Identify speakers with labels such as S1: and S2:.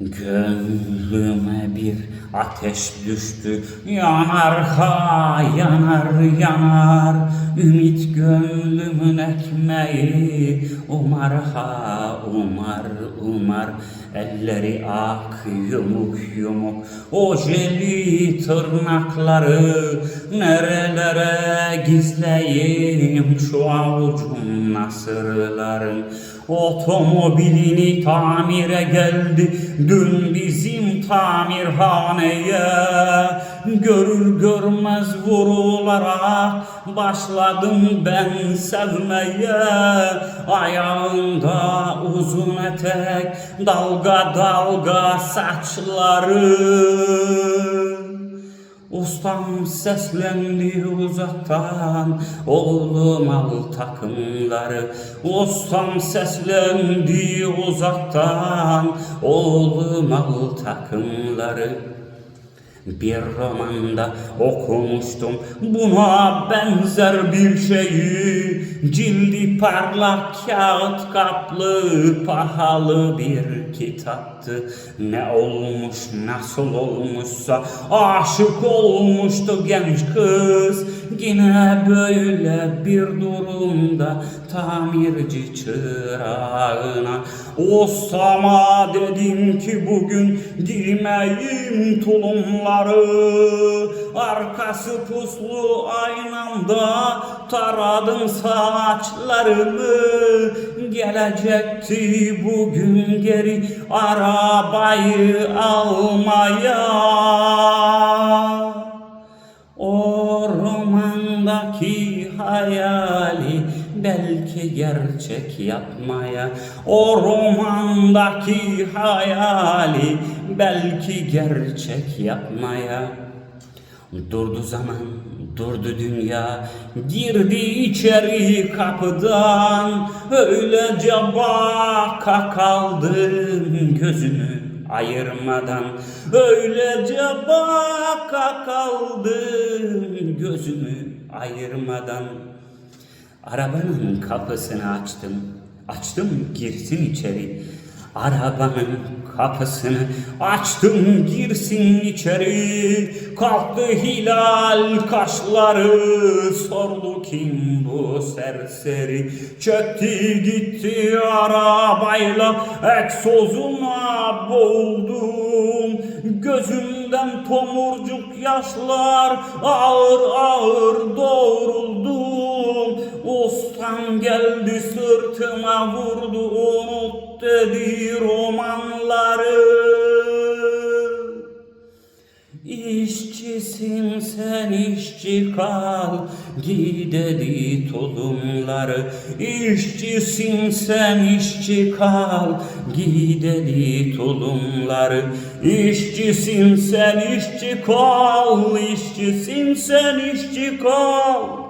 S1: Gönlüme bir ateş düştü. Yanar ha yanar yanar. Ümit gönlümün ekmeği. Umar ha umar umar. Elleri ak yumuk yumuk. Ojeli tırnakları Nerelere gizleyeyim? Şu avucum nasırların Otomobilini tamire geldi. Dün bizim tamirhaneye Görür görmez vurularak Başladım ben sevmeye. Ayağında uzun etek Dalga dalga saçları Ustam seslendi uzaktan Oğlum al takımları. Ustam seslendi uzaktan Oğlum al takımları bir romanda okumuştum. Buna benzer bir şeyi Cildi parlak kağıt kaplı pahalı bir kitaptı. Ne olmuş nasıl olmuşsa aşık olmuştu genç kız Yine böyle bir durumda tamirci çırağına Ustama dedim ki bugün giymeyim tulumları. Arkası puslu aynamda taradım saçlarımı Gelecekti bugün geri arabayı almaya belki gerçek yapmaya O romandaki hayali belki gerçek yapmaya. Durdu zaman, durdu dünya, girdi içeri kapıdan Öylece baka kaldım gözümü ayırmadan. Öylece baka kaldım gözümü ayırmadan Arabanın kapısını açtım, açtım girsin içeri. Arabanın kapısını açtım girsin içeri. Kalktı hilal kaşları sordu kim bu serseri. Çöktü gitti arabayla egzozuna boğuldum. Gözümden tomurcuk yaşlar ağır ağır vurdu unut dedi romanları. İşçisin sen işçi kal Giy dedi tulumları. İşçisin sen işçi kal Giy dedi tulumları. İşçisin sen işçi kal İşçisin sen işçi kal